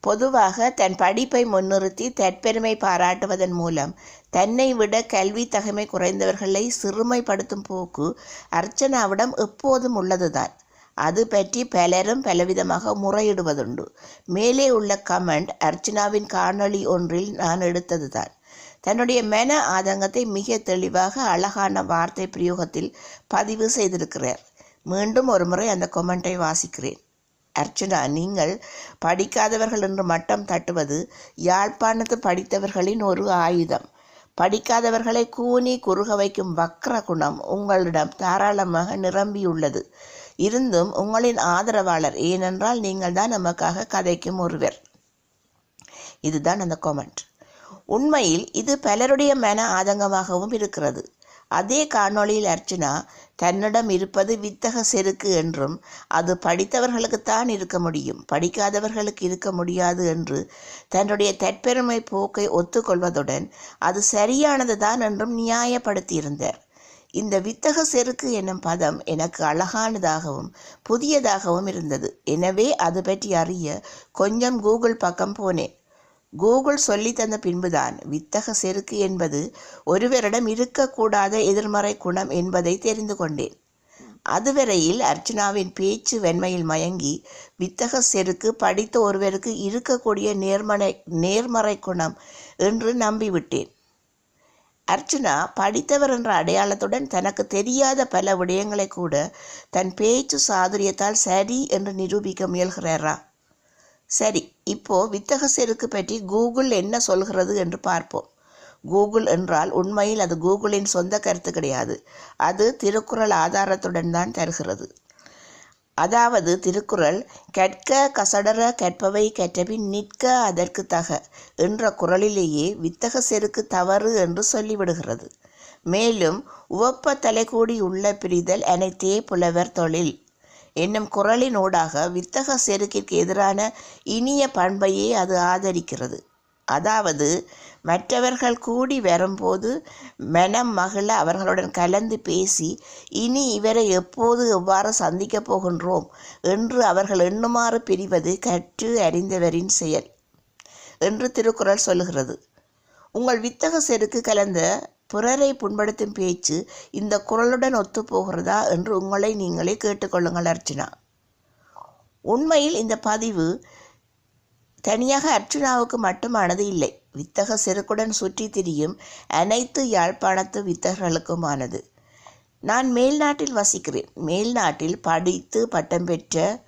பொதுவாக தன் படிப்பை முன்னிறுத்தி தற்பெருமை பாராட்டுவதன் மூலம் தன்னை விட கல்வி தகைமை குறைந்தவர்களை சிறுமைப்படுத்தும் போக்கு அர்ச்சனாவிடம் எப்போதும் உள்ளதுதான். அது பற்றி பலரும் பலவிதமாக முறையிடுவதுண்டு. மேலே உள்ள கமெண்ட் அர்ச்சனாவின் காணொளி ஒன்றில் நான் எடுத்ததுதான். தன்னுடைய மன ஆதங்கத்தை மிக தெளிவாக அழகான வார்த்தை பிரயோகத்தில் பதிவு செய்திருக்கிறார். மீண்டும் ஒரு முறை அந்த கொமெண்ட்டை வாசிக்கிறேன். அர்ச்சனா நீங்கள் படிக்காதவர்கள் என்று மட்டம் தட்டுவது யாழ்ப்பாணத்து படித்தவர்களின் ஒரு ஆயுதம். படிக்காதவர்களை கூனி குறுக வைக்கும் வக்ர குணம் உங்களிடம் தாராளமாக நிரம்பியுள்ளது. இருந்தும் உங்களின் ஆதரவாளர் ஏனென்றால் நீங்கள் தான் நமக்காக கதைக்கும் ஒருவர். இதுதான் அந்த கொமெண்ட் உண்மையில் இது பலருடைய மன ஆதங்கமாகவும் இருக்கிறது. அதே காணொளியில் அர்ச்சனா தன்னிடம் இருப்பது வித்தக செருக்கு என்றும் அது படித்தவர்களுக்குத்தான் இருக்க முடியும் படிக்காதவர்களுக்கு இருக்க முடியாது என்று தன்னுடைய தற்பெருமை போக்கை ஒத்துக்கொள்வதுடன் அது சரியானது தான் என்றும் நியாயப்படுத்தியிருந்தார். இந்த வித்தக செருக்கு என்னும் பதம் எனக்கு அழகானதாகவும் புதியதாகவும் இருந்தது. எனவே அது பற்றி அறிய கொஞ்சம் கூகுள் பக்கம் போனேன். கூகுள் சொல்லி தந்த பின்புதான் வித்தக செருக்கு என்பது ஒருவரிடம் இருக்கக்கூடாத எதிர்மறை குணம் என்பதை தெரிந்து கொண்டேன். அதுவரையில் அர்ச்சனாவின் பேச்சு வெண்மையில் மயங்கி வித்தக செருக்கு படித்த ஒருவருக்கு இருக்கக்கூடிய நேர்மறை நேர்மறை குணம் என்று நம்பிவிட்டேன். அர்ச்சனா படித்தவர் என்ற அடையாளத்துடன் தனக்கு தெரியாத பல விடயங்களை கூட தன் பேச்சு சாதுரியத்தால் சரி என்று நிரூபிக்க முயல்கிறாரா? சரி இப்போ வித்தக செருக்கு பற்றி கூகுள் என்ன சொல்கிறது என்று பார்ப்போம். கூகுள் என்றால் உண்மையில் அது கூகுளின் சொந்த கருத்து கிடையாது. அது திருக்குறள் ஆதாரத்துடன் தான் தருகிறது. அதாவது திருக்குறள் கற்க கசடர கற்பவை கற்றபின் நிற்க அதற்கு தக என்ற குரலிலேயே வித்தக செருக்கு தவறு என்று சொல்லிவிடுகிறது. மேலும் உவப்ப தலைகூடி உள்ள பிரிதல் அனைத்தே புலவர் தொழில் என்னும் குரலினூடாக வித்தக செருக்கிற்கு எதிரான இனிய பண்பையே அது ஆதரிக்கிறது. அதாவது மற்றவர்கள் கூடி வரும்போது மனம் மகிழ அவர்களுடன் கலந்து பேசி இனி இவரை எப்போது எவ்வாறு சந்திக்கப் போகின்றோம் என்று அவர்கள் எண்ணுமாறு பிரிவது கற்று அறிந்தவரின் செயல் என்று திருக்குறள் சொல்லுகிறது. உங்கள் வித்தக செருக்கு கலந்த பிறரை புண்படுத்தும் பேச்சு இந்த குரலுடன் ஒத்துப்போகிறதா என்று உங்களை நீங்களே கேட்டுக்கொள்ளுங்கள் அர்ச்சனா உண்மையில் இந்த பதிவு தனியாக அர்ச்சனாவுக்கு மட்டுமானது இல்லை. வித்தக செருக்குடன் சுற்றி திரியும் அனைத்து யாழ்ப்பாணத்து வித்தகர்களுக்குமானது. நான் மேல்நாட்டில் வசிக்கிறேன். மேல்நாட்டில் படித்து பட்டம் பெற்ற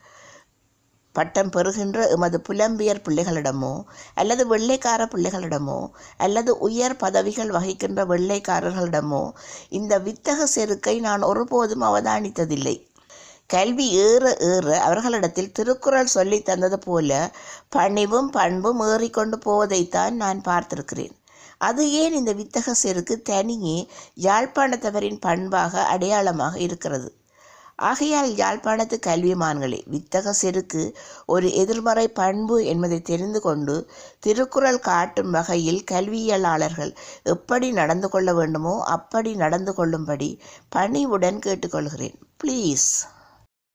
பட்டம் பெறுகின்ற எமது புலம்பியர் பிள்ளைகளிடமோ அல்லது வெள்ளைக்கார பிள்ளைகளிடமோ அல்லது உயர் பதவிகள் வகிக்கின்ற வெள்ளைக்காரர்களிடமோ இந்த வித்தக செருக்கை நான் ஒருபோதும் அவதானித்ததில்லை. கல்வி ஏற ஏற அவர்களிடத்தில் திருக்குறள் சொல்லி தந்தது போல பணிவும் பண்பும் ஏறிக்கொண்டு போவதைத்தான் நான் பார்த்திருக்கிறேன். அது ஏன் இந்த வித்தக செருக்கு தனியே யாழ்ப்பாணத்தவரின் பண்பாக அடையாளமாக இருக்கிறது? ஆகையால் யாழ்ப்பாணத்து கல்விமான்களே வித்தக செருக்கு ஒரு எதிர்மறை பண்பு என்பதை தெரிந்து கொண்டு திருக்குறள் காட்டும் வகையில் கல்வியலாளர்கள் எப்படி நடந்து கொள்ள வேண்டுமோ அப்படி நடந்து கொள்ளும்படி பணிவுடன் கேட்டுக்கொள்கிறேன். ப்ளீஸ்